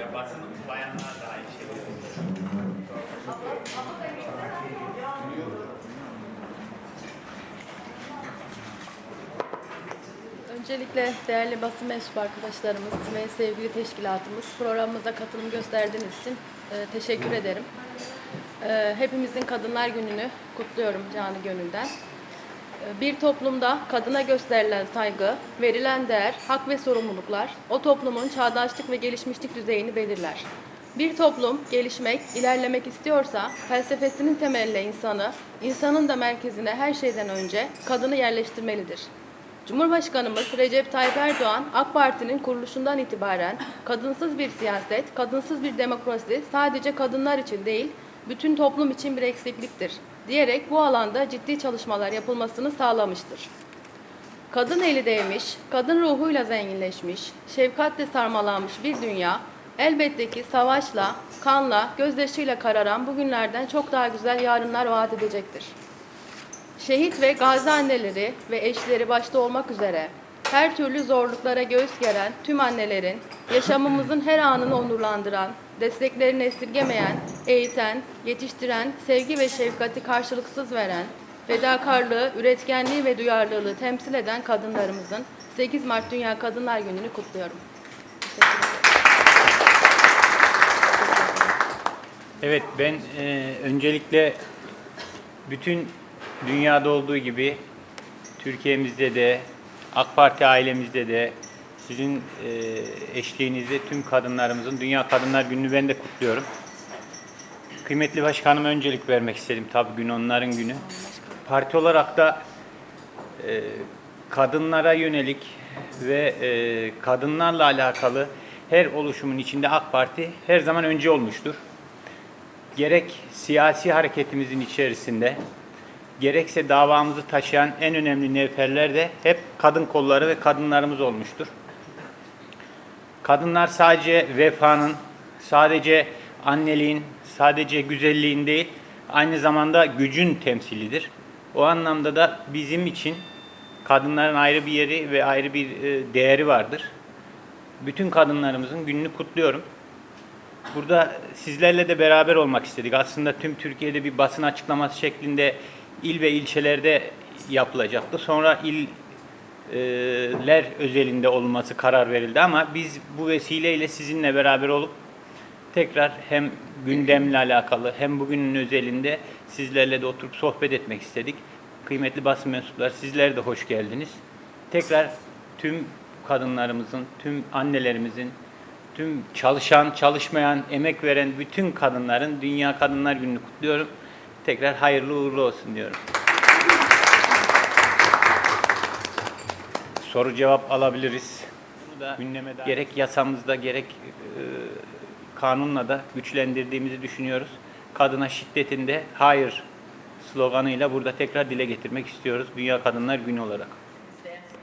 Ya basın bayanlar da aynı şey. Öncelikle değerli basın mensubu arkadaşlarımız ve sevgili teşkilatımız programımıza katılım gösterdiğiniz için e, teşekkür ederim. E, hepimizin Kadınlar Günü'nü kutluyorum canı gönülden. Bir toplumda kadına gösterilen saygı, verilen değer, hak ve sorumluluklar o toplumun çağdaşlık ve gelişmişlik düzeyini belirler. Bir toplum gelişmek, ilerlemek istiyorsa felsefesinin temeline insanı, insanın da merkezine her şeyden önce kadını yerleştirmelidir. Cumhurbaşkanımız Recep Tayyip Erdoğan, AK Parti'nin kuruluşundan itibaren kadınsız bir siyaset, kadınsız bir demokrasi sadece kadınlar için değil, bütün toplum için bir eksikliktir diyerek bu alanda ciddi çalışmalar yapılmasını sağlamıştır. Kadın eli değmiş, kadın ruhuyla zenginleşmiş, şefkatle sarmalanmış bir dünya elbette ki savaşla, kanla, gözyaşıyla kararan bugünlerden çok daha güzel yarınlar vaat edecektir. Şehit ve gazi anneleri ve eşleri başta olmak üzere her türlü zorluklara göğüs geren tüm annelerin yaşamımızın her anını onurlandıran, desteklerini esirgemeyen, eğiten, yetiştiren, sevgi ve şefkati karşılıksız veren, fedakarlığı, üretkenliği ve duyarlılığı temsil eden kadınlarımızın 8 Mart Dünya Kadınlar Günü'nü kutluyorum. Evet ben e, öncelikle bütün dünyada olduğu gibi Türkiye'mizde de AK Parti ailemizde de sizin e, eşliğinizde tüm kadınlarımızın Dünya Kadınlar Günü'nü ben de kutluyorum. Kıymetli başkanıma öncelik vermek istedim. Tabii gün onların günü. Parti olarak da e, kadınlara yönelik ve e, kadınlarla alakalı her oluşumun içinde AK Parti her zaman önce olmuştur gerek siyasi hareketimizin içerisinde gerekse davamızı taşıyan en önemli nevferler de hep kadın kolları ve kadınlarımız olmuştur. Kadınlar sadece vefanın, sadece anneliğin, sadece güzelliğin değil, aynı zamanda gücün temsilidir. O anlamda da bizim için kadınların ayrı bir yeri ve ayrı bir e, değeri vardır. Bütün kadınlarımızın gününü kutluyorum. Burada sizlerle de beraber olmak istedik. Aslında tüm Türkiye'de bir basın açıklaması şeklinde il ve ilçelerde yapılacaktı. Sonra iller özelinde olması karar verildi ama biz bu vesileyle sizinle beraber olup tekrar hem gündemle alakalı hem bugünün özelinde sizlerle de oturup sohbet etmek istedik. Kıymetli basın mensupları sizler de hoş geldiniz. Tekrar tüm kadınlarımızın, tüm annelerimizin, tüm çalışan, çalışmayan, emek veren bütün kadınların Dünya Kadınlar Günü'nü kutluyorum. Tekrar hayırlı uğurlu olsun diyorum. Soru cevap alabiliriz. Bunu da gündeme dair gerek yasamızda gerek e, kanunla da güçlendirdiğimizi düşünüyoruz. Kadına şiddetinde hayır sloganıyla burada tekrar dile getirmek istiyoruz Dünya Kadınlar Günü olarak.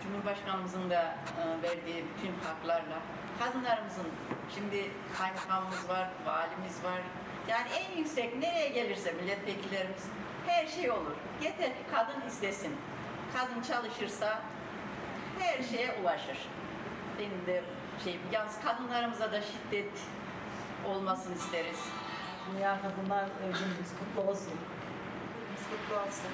Cumhurbaşkanımızın da e, verdiği bütün haklarla kadınlarımızın şimdi kaymakamımız var, valimiz var. Yani en yüksek nereye gelirse milletvekillerimiz her şey olur. Yeter ki kadın istesin. Kadın çalışırsa her şeye ulaşır. Benim de şey, yalnız kadınlarımıza da şiddet olmasını isteriz. Dünya Kadınlar Günümüz kutlu olsun. Biz kutlu olsun.